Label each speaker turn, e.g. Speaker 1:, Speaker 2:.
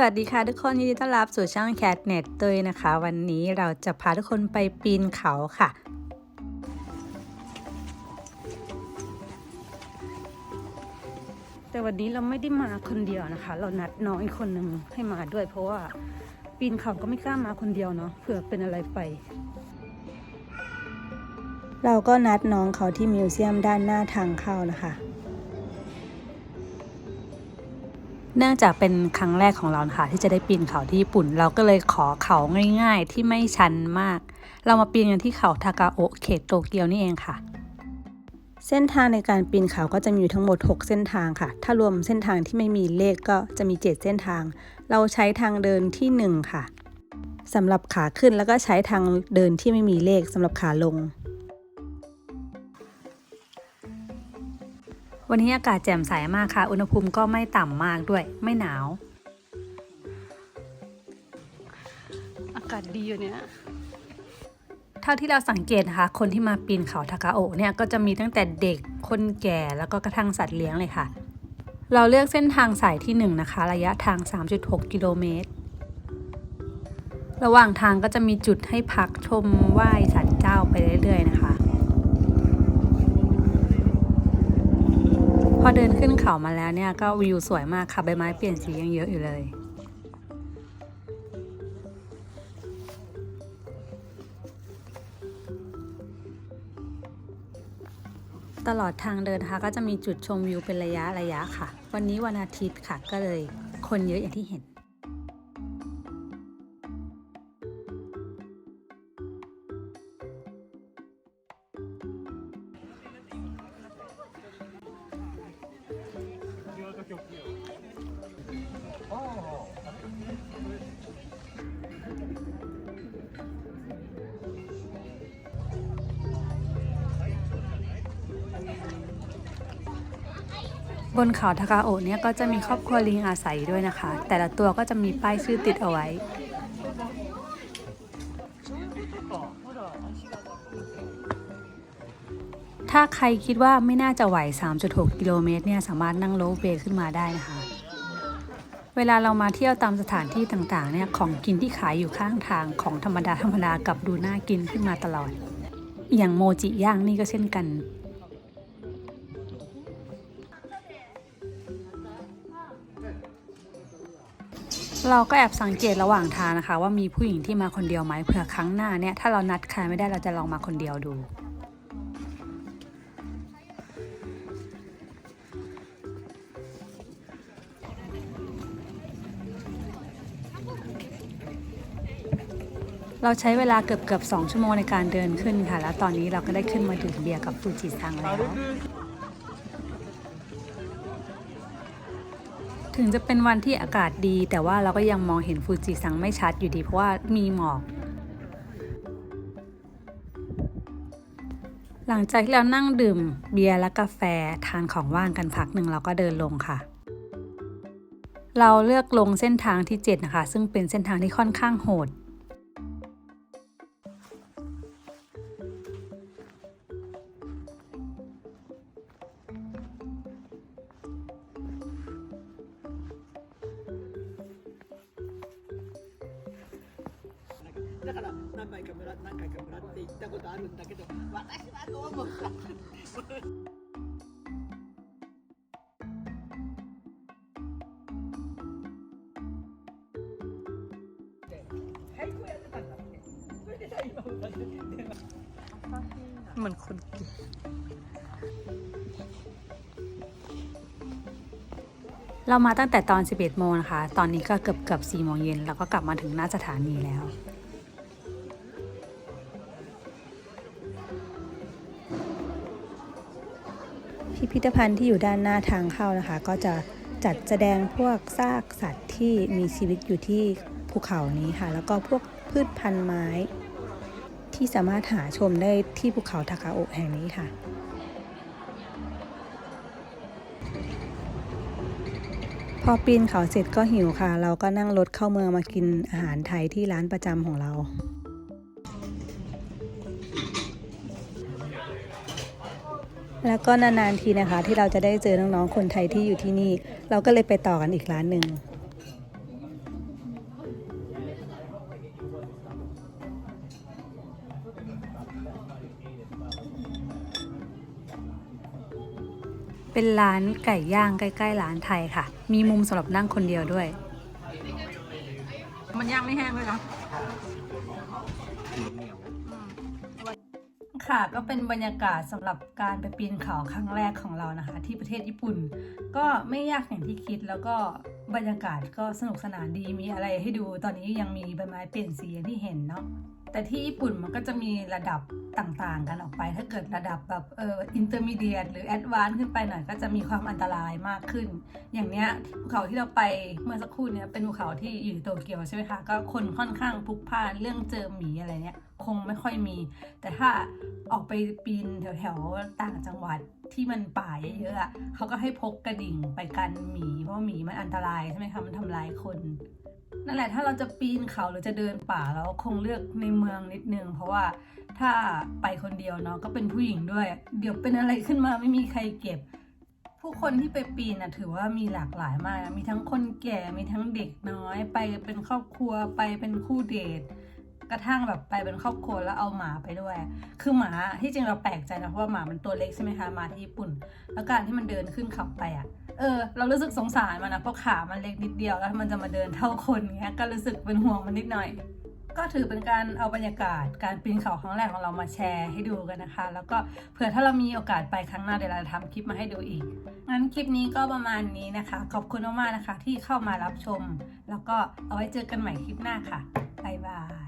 Speaker 1: สวัสดีค่ะทุกคนยินดีต้อนรับสู่ช่อง Cat Net เตยนะคะ วันนี้เราจะพาทุกคนไปปีนเขาค่ะ แต่วันนี้เราไม่ได้มาคนเดียวนะคะ เรานัดน้องอีกคนหนึ่งให้มาด้วย เพราะว่าปีนเขาก็ไม่กล้ามาคนเดียวเนาะเผื่อเป็นอะไรไป เราก็นัดน้องเขาที่มิวเซียมด้านหน้าทางเข้านะคะ เนื่องจากเป็นครั้งแรกของเรานะคะที่จะได้ปีนเขาที่ญี่ปุ่น เราก็เลยขอเขาง่ายๆ ที่ไม่ชันมาก เรามาปีนกันที่เขาทากาโอะเขตโตเกียวนี่เองค่ะ เส้นทางในการปีนเขาก็จะมีอยู่ทั้งหมด 6 เส้นทางค่ะ ถ้ารวมเส้นทางที่ไม่มีเลขก็จะมี 7 เส้นทาง เราใช้ทางเดินที่ 1 ค่ะสำหรับขาขึ้นแล้วก็ใช้ทางเดินที่ไม่มีเลขสำหรับขาลง วันนี้อากาศแจ่มใสมากค่ะ อุณหภูมิก็ไม่ต่ำมากด้วย ไม่หนาว อากาศดีอยู่เนี่ยเท่าที่เราสังเกตนะคะ คนที่มาปีนเขาทากาโอะเนี่ยก็จะมีตั้งแต่เด็ก คนแก่แล้วก็กระทั่งสัตว์เลี้ยงเลยค่ะ เราเลือกเส้นทางสายที่ 1 นะคะ ระยะทาง 3.6 กิโลเมตร ระหว่างทางก็จะมีจุดให้พักชมไหว้สันเจ้าไปเรื่อยๆนะคะ พ อเดินขึ้นเขามาแล้วเนี่ยก็วิวสวยมากค่ะใบไม้เปลี่ยนสียังเยอะอยู่เลยตลอดทางเดินนะคะก็จะมีจุดชมวิวเป็นระยะระยะค่ะ วันนี้วันอาทิตย์ค่ะก็เลยคนเยอะอย่างที่เห็น บนเขาทากาโอะเนี่ยก็จะมีครอบครัวลิงอาศัยด้วยนะคะ แต่ละตัวก็จะมีป้ายชื่อติดเอาไว้ ถ้าใครคิดว่าไม่น่าจะไหว 3.6 กิโลเมตรเนี่ยสามารถนั่งโลเบขึ้นมาได้นะคะ เวลาเรามาเที่ยวตามสถานที่ต่างๆเนี่ยของกินที่ขายอยู่ข้างทางของธรรมดาธรรมดากับดูน่ากินขึ้นมาตลอด อย่างโมจิย่างนี่ก็เช่นกัน เราก็แอบสังเกตระหว่างทางนะคะ ว่ามีผู้หญิงที่มาคนเดียวไหมเผื่อครั้งหน้าเนี่ยถ้าเรานัดใครไม่ได้เราจะลองมาคนเดียวดู เราใช้เวลาเกือบเกือบสองชั่วโมงในการเดินขึ้นค่ะ แล้วตอนนี้เราก็ได้ขึ้นมาดื่มเบียร์กับฟูจิซังแล้ว ถึงจะเป็นวันที่อากาศดี แต่ว่าเราก็ยังมองเห็นฟูจิซังไม่ชัดอยู่ดี เพราะว่ามีหมอก หลังจากที่เรานั่งดื่มเบียร์และกาแฟทานของว่างกันพักหนึ่งเราก็เดินลงค่ะ เราเลือกลงเส้นทางที่ 7 นะคะ ซึ่งเป็นเส้นทางที่ค่อนข้างโหด
Speaker 2: だから何枚か村何回か村って行ったことあるんだけど私はどうも太鼓やってたんだってそれでさ今歌ってて
Speaker 1: เหมือนคนกินเรามาตั้งแต่ตอน 11 โมงนะคะ ตอนนี้ก็เกือบเกือบ4โมงเย็นแล้วก็กลับมาถึงหน้าสถานีแล้ว พิพิธภัณฑ์ที่อยู่ด้านหน้าทางเข้านะคะ ก็จะจัดแสดงพวกซากสัตว์ที่มีชีวิตอยู่ที่ภูเขานี้ค่ะ แล้วก็พวกพืชพันธุ์ไม้ ที่สามารถหาชมได้ที่ภูเขาทากาโอะแห่งนี้ค่ะพอปีนเขาเสร็จก็หิวค่ะ เราก็นั่งรถเข้าเมืองมากินอาหารไทยที่ร้านประจำของเรา แล้วก็นานๆทีนะคะ ที่เราจะได้เจอน้องๆคนไทยที่อยู่ที่นี่ เราก็เลยไปต่อกันอีกร้านหนึ่งเป็นร้านไก่ย่างใกล้ๆร้านไทยค่ะ มีมุมสำหรับนั่งคนเดียวด้วย
Speaker 2: มันย่างไม่แห้งด้วยนะ
Speaker 1: ค่ะก็เป็นบรรยากาศสำหรับการไปปีนเขาครั้งแรกของเรานะคะ ที่ประเทศญี่ปุ่น ก็ไม่ยากอย่างที่คิดแล้วก็บรรยากาศก็สนุกสนานดีมีอะไรให้ดูตอนนี้ยังมีใบไม้เปลี่ยนสีที่เห็นเนาะ แต่ที่ญี่ปุ่นมันก็จะมีระดับต่างๆ กันออกไป ถ้าเกิดระดับแบบเอออินเตอร์มีเดียหรือแอดวานซ์ขึ้นไปหน่อยก็จะมีความอันตรายมากขึ้น อย่างเนี้ยภูเขาที่เราไปเมื่อสักครู่เนี้ยเป็นภูเขาที่อยู่โตเกียวใช่ไหมคะ ก็คนค่อนข้างพลุกพล่านเรื่องเจอหมีอะไรเนี้ยคงไม่ค่อยมี แต่ถ้าออกไปปีนแถวๆต่างจังหวัดที่มันป่าเยอะๆเขาก็ให้พกกระดิ่งไปกันหมี เพราะหมีมันอันตรายใช่ไหมคะมันทำร้ายคน นั่นแหละถ้าเราจะปีนเขาหรือจะเดินป่าเราคงเลือกในเมืองนิดนึง เพราะว่าถ้าไปคนเดียวเนาะก็เป็นผู้หญิงด้วย เดี๋ยวเป็นอะไรขึ้นมาไม่มีใครเก็บ ผู้คนที่ไปปีนนะถือว่ามีหลากหลายมาก มีทั้งคนแก่มีทั้งเด็กน้อย ไปเป็นครอบครัวไปเป็นคู่เดท กระทั่งแบบไปเป็นครอบครัวแล้วเอาหมาไปด้วย คือหมาที่จริงเราแปลกใจนะเพราะว่าหมามันตัวเล็กใช่ไหมคะหมาที่ญี่ปุ่น แล้วการที่มันเดินขึ้นเขาไปอะเออเรารู้สึกสงสารมันนะเพราะขามันเล็กนิดเดียวแล้วมันจะมาเดินเท่าคนเงี้ยก็รู้สึกเป็นห่วงมันนิดหน่อย ก็ถือเป็นการเอาบรรยากาศการปีนเขาครั้งแรกของเรามาแชร์ให้ดูกันนะคะ แล้วก็เผื่อถ้าเรามีโอกาสไปครั้งหน้าเดี๋ยวเราจะทำคลิปมาให้ดูอีกงั้นคลิปนี้ก็ประมาณนี้นะคะ ขอบคุณมากๆนะคะ ที่เข้ามารับชม แล้วก็เอาไว้เจอกันใหม่คลิปหน้าค่ะบ๊ายบาย